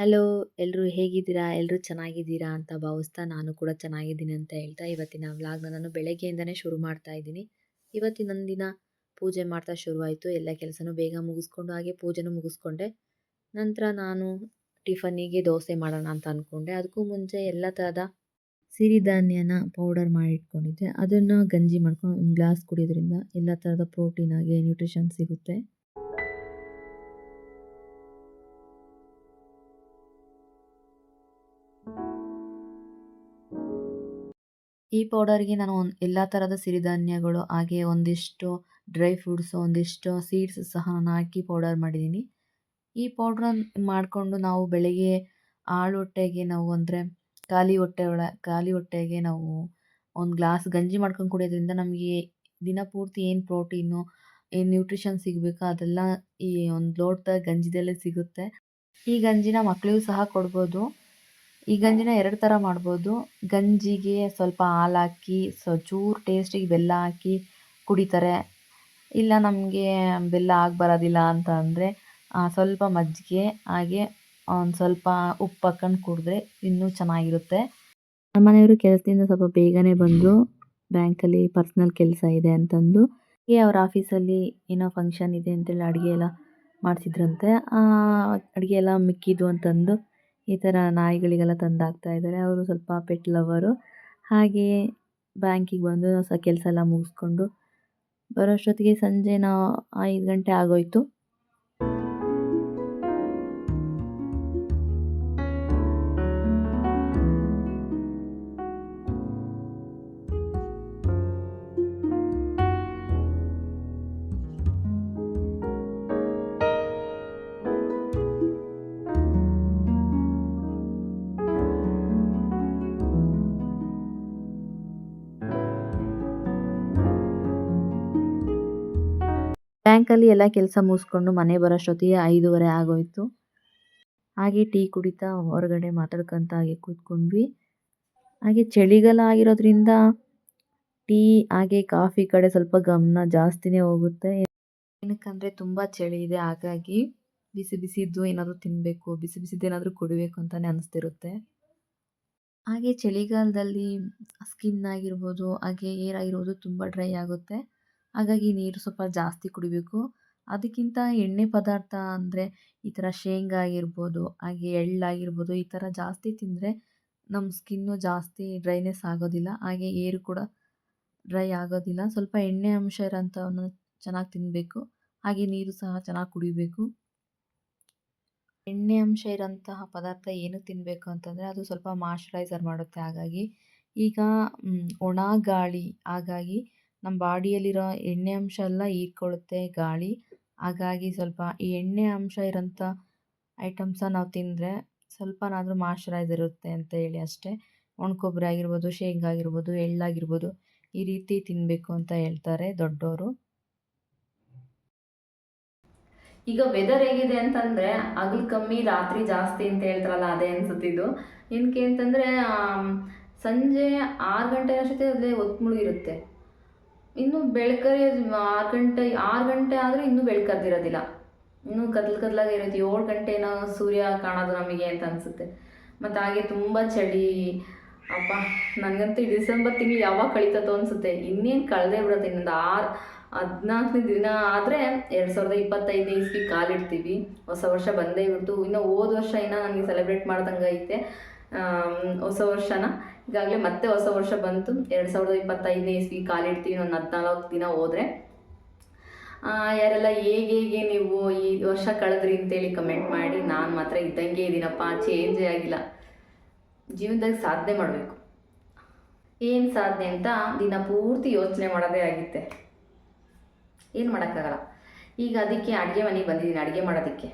Hello ಎಲ್ಲರೂ ಹೇಗಿದ್ದೀರಾ? ಎಲ್ಲರೂ ಚೆನ್ನಾಗಿದ್ದೀರಾ? ಅಂತ ಭಾವಿಸ್ತಾ ನಾನು ಕೂಡ ಚೆನ್ನಾಗಿದ್ದೀನಿ ಅಂತ ಹೇಳ್ತಾ ಇವತ್ತಿನ ವ್ಲಾಗ್ನ ನಾನು ಬೆಳಗ್ಗೆಯಿಂದನೇ ಶುರು ಮಾಡ್ತಾ ಇದ್ದೀನಿ. ಇವತ್ತಿನ ದಿನ ಪೂಜೆ ಮಾಡ್ತಾ ಶುರುವಾಯಿತು. ಎಲ್ಲ ಕೆಲಸನೂ ಬೇಗ ಮುಗಿಸ್ಕೊಂಡು ಹಾಗೆ ಪೂಜೆನೂ ಮುಗಿಸ್ಕೊಂಡೆ. ನಂತರ ನಾನು ಟಿಫನಿಗೆ ದೋಸೆ ಮಾಡೋಣ ಅಂತ ಅಂದ್ಕೊಂಡೆ ಅದಕ್ಕೂ ಮುಂಚೆ ಎಲ್ಲ ಥರದ ಸಿರಿಧಾನ್ಯನ ಪೌಡರ್ ಮಾಡಿ ಇಟ್ಕೊಂಡಿದ್ದೆ ಅದನ್ನು ಗಂಜಿ ಮಾಡ್ಕೊಂಡು ಒಂದು ಗ್ಲಾಸ್ ಕುಡಿಯೋದ್ರಿಂದ ಎಲ್ಲ ಥರದ ಪ್ರೋಟೀನ್ ಆಗಿ ನ್ಯೂಟ್ರಿಷನ್ ಸಿಗುತ್ತೆ. ಈ ಪೌಡರ್ಗೆ ನಾನು ಒಂದು ಎಲ್ಲ ಥರದ ಸಿರಿಧಾನ್ಯಗಳು ಹಾಗೆ ಒಂದಿಷ್ಟು ಡ್ರೈ ಫ್ರೂಟ್ಸು ಒಂದಿಷ್ಟು ಸೀಡ್ಸ್ ಸಹ ನಾನು ಹಾಕಿ ಪೌಡರ್ ಮಾಡಿದ್ದೀನಿ. ಈ ಪೌಡ್ರನ್ನ ಮಾಡಿಕೊಂಡು ನಾವು ಬೆಳಗ್ಗೆ ಆಳು ಹೊಟ್ಟೆಗೆ ನಾವು ಅಂದರೆ ಖಾಲಿ ಹೊಟ್ಟೆ ಒಳ, ಖಾಲಿ ಹೊಟ್ಟೆಗೆ ನಾವು ಒಂದು ಗ್ಲಾಸ್ ಗಂಜಿ ಮಾಡ್ಕೊಂಡು ಕುಡಿಯೋದ್ರಿಂದ ನಮಗೆ ದಿನ ಪೂರ್ತಿ ಏನು ಪ್ರೋಟೀನು ಏನು ನ್ಯೂಟ್ರಿಷನ್ ಸಿಗಬೇಕು ಅದೆಲ್ಲ ಈ ಒಂದು ಲೋಟದ ಗಂಜಿದಲ್ಲೇ ಸಿಗುತ್ತೆ. ಈ ಗಂಜಿನ ಮಕ್ಕಳಿಗೂ ಸಹ ಕೊಡ್ಬೋದು. ಈ ಗಂಜಿನ ಎರಡು ಥರ ಮಾಡ್ಬೋದು. ಗಂಜಿಗೆ ಸ್ವಲ್ಪ ಹಾಲು ಹಾಕಿ ಸೊ ಚೂರು ಟೇಸ್ಟಿಗೆ ಬೆಲ್ಲ ಹಾಕಿ ಕುಡಿತಾರೆ. ಇಲ್ಲ ನಮಗೆ ಬೆಲ್ಲ ಬರೋದಿಲ್ಲ ಅಂತ ಅಂದರೆ ಸ್ವಲ್ಪ ಮಜ್ಜಿಗೆ, ಹಾಗೆ ಒಂದು ಸ್ವಲ್ಪ ಉಪ್ಪು ಹಾಕ್ಕೊಂಡು ಕುಡಿದ್ರೆ ಇನ್ನೂ ಚೆನ್ನಾಗಿರುತ್ತೆ. ನಮ್ಮ ಮನೆಯವರು ಕೆಲಸದಿಂದ ಸ್ವಲ್ಪ ಬೇಗನೆ ಬಂದು ಬ್ಯಾಂಕಲ್ಲಿ ಪರ್ಸ್ನಲ್ ಕೆಲಸ ಇದೆ ಅಂತಂದು. ಹೀಗೆ ಅವ್ರ ಆಫೀಸಲ್ಲಿ ಏನೋ ಫಂಕ್ಷನ್ ಇದೆ ಅಂತೇಳಿ ಅಡುಗೆ ಎಲ್ಲ ಮಾಡಿಸಿದ್ರಂತೆ. ಅಡುಗೆ ಎಲ್ಲ ಮಿಕ್ಕಿದ್ದು ಅಂತಂದು ಈ ಥರ ನಾಯಿಗಳಿಗೆಲ್ಲ ತಂದಾಗ್ತಾ ಇದ್ದಾರೆ. ಅವರು ಸ್ವಲ್ಪ ಪೆಟ್ ಲವರು ಹಾಗೆಯೇ ಬ್ಯಾಂಕಿಗೆ ಬಂದು ಸಹ ಕೆಲಸ ಎಲ್ಲ ಮುಗಿಸ್ಕೊಂಡು ಬರೋಷ್ಟೊತ್ತಿಗೆ ಸಂಜೆ ನಾವು ಐದು ಗಂಟೆ ಆಗೋಯಿತು. ಬ್ಯಾಂಕಲ್ಲಿ ಎಲ್ಲ ಕೆಲಸ ಮುಗಿಸ್ಕೊಂಡು ಮನೆ ಬರೋಷ್ಟೊತ್ತಿಗೆ ಐದೂವರೆ ಆಗೋಯಿತು. ಹಾಗೆ ಟೀ ಕುಡಿತಾ ಹೊರಗಡೆ ಮಾತಾಡ್ಕೊಂತ ಹಾಗೆ ಕೂತ್ಕೊಂಡ್ವಿ. ಹಾಗೆ ಚಳಿಗಾಲ ಆಗಿರೋದ್ರಿಂದ ಟೀ, ಹಾಗೆ ಕಾಫಿ ಕಡೆ ಸ್ವಲ್ಪ ಗಮನ ಜಾಸ್ತಿನೇ ಹೋಗುತ್ತೆ. ಏನಕ್ಕಂದರೆ ತುಂಬ ಚಳಿ ಇದೆ, ಹಾಗಾಗಿ ಬಿಸಿ ಬಿಸಿದ್ದು ಏನಾದರೂ ತಿನ್ನಬೇಕು ಬಿಸಿ ಬಿಸಿದ್ದು ಏನಾದರೂ ಕುಡಿಬೇಕು ಅಂತಲೇ ಅನಿಸ್ತಿರುತ್ತೆ. ಹಾಗೆ ಚಳಿಗಾಲದಲ್ಲಿ ಸ್ಕಿನ್ ಆಗಿರ್ಬೋದು, ಹಾಗೆ ಏರ್ ಆಗಿರ್ಬೋದು ತುಂಬ ಡ್ರೈ ಆಗುತ್ತೆ. ಹಾಗಾಗಿ ನೀರು ಸ್ವಲ್ಪ ಜಾಸ್ತಿ ಕುಡಿಬೇಕು. ಅದಕ್ಕಿಂತ ಎಣ್ಣೆ ಪದಾರ್ಥ ಅಂದರೆ ಈ ಥರ ಶೇಂಗಾ ಆಗಿರ್ಬೋದು, ಹಾಗೆ ಎಳ್ಳಾಗಿರ್ಬೋದು ಈ ಥರ ಜಾಸ್ತಿ ತಿಂದರೆ ನಮ್ಮ ಸ್ಕಿನ್ನು ಜಾಸ್ತಿ ಡ್ರೈನೆಸ್ ಆಗೋದಿಲ್ಲ. ಹಾಗೆ ಏರು ಕೂಡ ಡ್ರೈ ಆಗೋದಿಲ್ಲ. ಸ್ವಲ್ಪ ಎಣ್ಣೆ ಅಂಶ ಇರೋಂಥವನ್ನು ಚೆನ್ನಾಗಿ ತಿನ್ನಬೇಕು ಹಾಗೆ ನೀರು ಸಹ ಚೆನ್ನಾಗಿ ಕುಡಿಬೇಕು. ಎಣ್ಣೆ ಅಂಶ ಇರೋಂತಹ ಪದಾರ್ಥ ಏನು ತಿನ್ನಬೇಕು ಅಂತಂದರೆ ಅದು ಸ್ವಲ್ಪ ಮಾಯ್ಶ್ಚರೈಸರ್ ಮಾಡುತ್ತೆ. ಹಾಗಾಗಿ ಈಗ ಒಣ ಗಾಳಿ ಹಾಗಾಗಿ ನಮ್ಮ ಬಾಡಿಯಲ್ಲಿರೋ ಎಣ್ಣೆ ಅಂಶ ಎಲ್ಲ ಹೀರ್ಕೊಳ್ಳುತ್ತೆ ಗಾಳಿ. ಹಾಗಾಗಿ ಸ್ವಲ್ಪ ಈ ಎಣ್ಣೆ ಅಂಶ ಇರೋಂಥ ಐಟಮ್ಸ ನಾವು ತಿಂದರೆ ಸ್ವಲ್ಪನಾದರೂ ಮಾಯ್ಶ್ಚರೈಸ್ ಇರುತ್ತೆ ಅಂತ ಹೇಳಿ ಅಷ್ಟೇ. ಒಣ ಕೊಬ್ಬರಿ ಆಗಿರ್ಬೋದು, ಶೇಂಗಾ ಆಗಿರ್ಬೋದು, ಎಳ್ಳಾಗಿರ್ಬೋದು ಈ ರೀತಿ ತಿನ್ನಬೇಕು ಅಂತ ಹೇಳ್ತಾರೆ ದೊಡ್ಡವರು ಈಗ ವೆದರ್ ಹೇಗಿದೆ ಅಂತಂದರೆ ಹಗಲು ಕಮ್ಮಿ, ರಾತ್ರಿ ಜಾಸ್ತಿ ಅಂತ ಹೇಳ್ತಾರಲ್ಲ, ಅದೇ ಅನ್ಸುತ್ತಿದ್ದು ಏನಕ್ಕೆ ಅಂತಂದರೆ ಸಂಜೆ ಆರು ಗಂಟೆ ಅಷ್ಟೊತ್ತಿಗೆ ಅದೇ ಒತ್ತು ಮುಳುಗಿರುತ್ತೆ ಇನ್ನು ಬೆಳ್ಕರಿ ಆರು ಗಂಟೆ ಆರು ಗಂಟೆ ಆದರೆ ಇನ್ನೂ ಬೆಳಕದ್ದಿರೋದಿಲ್ಲ ಇನ್ನೂ ಕತ್ಲು ಕತ್ಲಾಗೆ ಇರುತ್ತೆ. ಏಳು ಗಂಟೆನೋ ಸೂರ್ಯ ಕಾಣೋದು ನಮಗೆ ಅಂತ ಅನಿಸುತ್ತೆ. ಮತ್ತು ಹಾಗೆ ತುಂಬ ಚಳಿ. ಅಪ್ಪ ನನಗಂತೂ ಡಿಸೆಂಬರ್ ತಿಂಗಳು ಯಾವಾಗ ಕಳೀತದೋ ಅನಿಸುತ್ತೆ. ಇನ್ನೇನು ಕಳೆದೇ ಬಿಡುತ್ತೆ. ಇನ್ನೊಂದು ಆರು, ಹದಿನಾಲ್ಕನೇ ದಿನ ಆದರೆ ಎರಡು ಸಾವಿರದ ಇಪ್ಪತ್ತೈದನೇ ಇಸ್ವಿ ಕಾಲಿಡ್ತೀವಿ. ಹೊಸ ವರ್ಷ ಬಂದೇ ಬಿಡ್ತು. ಇನ್ನು ಹೋದ ವರ್ಷ ಇನ್ನೂ ನನಗೆ ಸೆಲೆಬ್ರೇಟ್ ಮಾಡ್ದಂಗೆ ಐತೆ ಹೊಸ ವರ್ಷನ. ಈಗಾಗಲೇ ಮತ್ತೆ ಹೊಸ ವರ್ಷ ಬಂತು. ಎರಡು ಸಾವಿರದ ಇಪ್ಪತ್ತೈದನೇ ಇಸ್ವಿ ಕಾಲಿಡ್ತೀವಿ ಒಂದು ಹದಿನಾಲ್ಕು ದಿನ ಹೋದರೆ. ಯಾರೆಲ್ಲ ಹೇಗೆ ಹೇಗೆ ನೀವು ಈ ವರ್ಷ ಕಳೆದ್ರಿ ಅಂತೇಳಿ ಕಮೆಂಟ್ ಮಾಡಿ. ನಾನು ಮಾತ್ರ ಇದ್ದಂಗೆ ಇದ್ದೀನಪ್ಪ ಚೇಂಜೇ ಆಗಿಲ್ಲ. ಜೀವನದಾಗ ಸಾಧನೆ ಮಾಡಬೇಕು. ಏನು ಸಾಧನೆ ಅಂತ ದಿನ ಪೂರ್ತಿ ಯೋಚನೆ ಮಾಡೋದೇ ಆಗಿತ್ತೆ. ಏನು ಮಾಡೋಕ್ಕಾಗಲ್ಲ. ಈಗ ಅದಕ್ಕೆ ಅಡುಗೆ ಮನೆಗೆ ಬಂದಿದ್ದೀನಿ, ಅಡುಗೆ ಮಾಡೋದಕ್ಕೆ.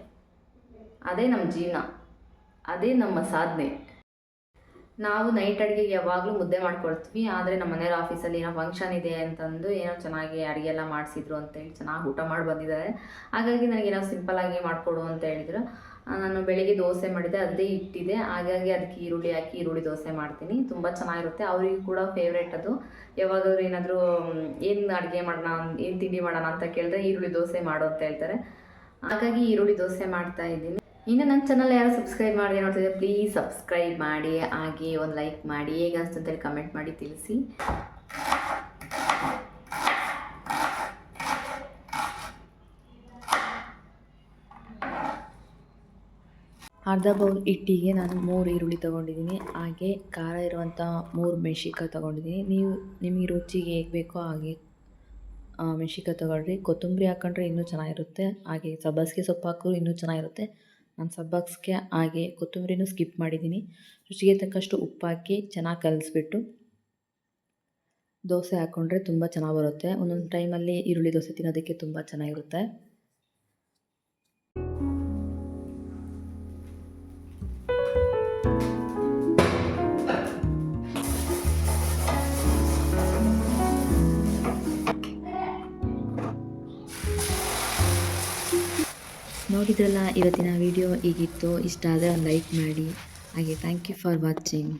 ಅದೇ ನಮ್ಮ ಜೀವನ. ಅದೇ ನಮ್ಮ ಸಾಧನೆ. ನಾವು ನೈಟ್ ಅಡುಗೆಗೆ ಯಾವಾಗಲೂ ಮುದ್ದೆ ಮಾಡ್ಕೊಳ್ತೀವಿ, ಆದರೆ ನಮ್ಮ ಮನೆಯವ್ರ ಆಫೀಸಲ್ಲಿ ಏನೋ ಫಂಕ್ಷನ್ ಇದೆ ಅಂತಂದು ಏನೋ ಚೆನ್ನಾಗಿ ಅಡುಗೆ ಎಲ್ಲ ಮಾಡಿಸಿದ್ರು ಅಂತೇಳಿ ಚೆನ್ನಾಗಿ ಊಟ ಮಾಡಿ ಬಂದಿದ್ದಾರೆ. ಹಾಗಾಗಿ ನನಗೇನೋ ಸಿಂಪಲ್ಲಾಗಿ ಮಾಡಿಕೊಡು ಅಂತ ಹೇಳಿದ್ರು. ನಾನು ಬೆಳಿಗ್ಗೆ ದೋಸೆ ಮಾಡಿದೆ, ಅದೇ ಇಟ್ಟಿದೆ ಹಾಗಾಗಿ ಅದಕ್ಕೆ ಈರುಳ್ಳಿ ಹಾಕಿ ಈರುಳ್ಳಿ ದೋಸೆ ಮಾಡ್ತೀನಿ. ತುಂಬ ಚೆನ್ನಾಗಿರುತ್ತೆ. ಅವರಿಗೂ ಕೂಡ ಫೇವ್ರೇಟ್ ಅದು. ಯಾವಾಗಾದ್ರೂ ಏನಾದರೂ ಏನು ಅಡುಗೆ ಮಾಡೋಣ, ಏನು ತಿಂಡಿ ಮಾಡೋಣ ಅಂತ ಕೇಳಿದ್ರೆ ಈರುಳ್ಳಿ ದೋಸೆ ಮಾಡು ಅಂತ ಹೇಳ್ತಾರೆ. ಹಾಗಾಗಿ ಈರುಳ್ಳಿ ದೋಸೆ ಮಾಡ್ತಾ ಇದ್ದೀನಿ. ಇನ್ನು ನನ್ನ ಚಾನಲ್ ಯಾರು ಸಬ್ಸ್ಕ್ರೈಬ್ ಮಾಡಿದೆ ನೋಡ್ತಿದ್ರೆ ಪ್ಲೀಸ್ ಸಬ್ಸ್ಕ್ರೈಬ್ ಮಾಡಿ, ಹಾಗೆ ಒಂದು ಲೈಕ್ ಮಾಡಿ. ಹೇಗೆ ಅನಿಸ್ತಂತೇಳಿ ಕಮೆಂಟ್ ಮಾಡಿ, ತಿಳಿಸಿ. ಅರ್ಧ ಬೌಲ್ ಇಟ್ಟಿಗೆ ನಾನು ಮೂರು ಈರುಳ್ಳಿ ತೊಗೊಂಡಿದ್ದೀನಿ. ಹಾಗೆ ಖಾರ ಇರುವಂಥ ಮೂರು ಮೆಣಸಿಕಾಯಿ ತೊಗೊಂಡಿದ್ದೀನಿ. ನೀವು ನಿಮಗೆ ರುಚಿಗೆ ಹೇಗೆ ಬೇಕೋ ಹಾಗೆ ಮೆಣಸಿಕಾಯಿ ತೊಗೊಳ್ರಿ ಕೊತ್ತಂಬರಿ ಹಾಕ್ಕೊಂಡ್ರೆ ಇನ್ನೂ ಚೆನ್ನಾಗಿರುತ್ತೆ. ಹಾಗೆ ಸಬ್ಬಸಿಗೆ ಸೊಪ್ಪು ಹಾಕಿದ್ರು ಇನ್ನೂ ಚೆನ್ನಾಗಿರುತ್ತೆ. ನಾನು ಸಬ್ಬಾಕ್ಸ್ಗೆ ಹಾಗೆ ಕೊತ್ತಂಬರಿನೂ ಸ್ಕಿಪ್ ಮಾಡಿದ್ದೀನಿ. ರುಚಿಗೆ ತಕ್ಕಷ್ಟು ಉಪ್ಪು ಹಾಕಿ ಚೆನ್ನಾಗಿ ಕಲಿಸ್ಬಿಟ್ಟು ದೋಸೆ ಹಾಕ್ಕೊಂಡ್ರೆ ತುಂಬ ಚೆನ್ನಾಗಿ ಬರುತ್ತೆ. ಒಂದೊಂದು ಟೈಮಲ್ಲಿ ಈರುಳ್ಳಿ ದೋಸೆ ತಿನ್ನೋದಕ್ಕೆ ತುಂಬ ಚೆನ್ನಾಗಿರುತ್ತೆ. ನೋಡಿದ್ರಲ್ಲ ಇವತ್ತಿನ ವಿಡಿಯೋ ಹೀಗಿತ್ತು. ಇಷ್ಟ ಆದರೆ ಒಂದು ಲೈಕ್ ಮಾಡಿ. ಹಾಗೆ ಥ್ಯಾಂಕ್ ಯು ಫಾರ್ ವಾಚಿಂಗ್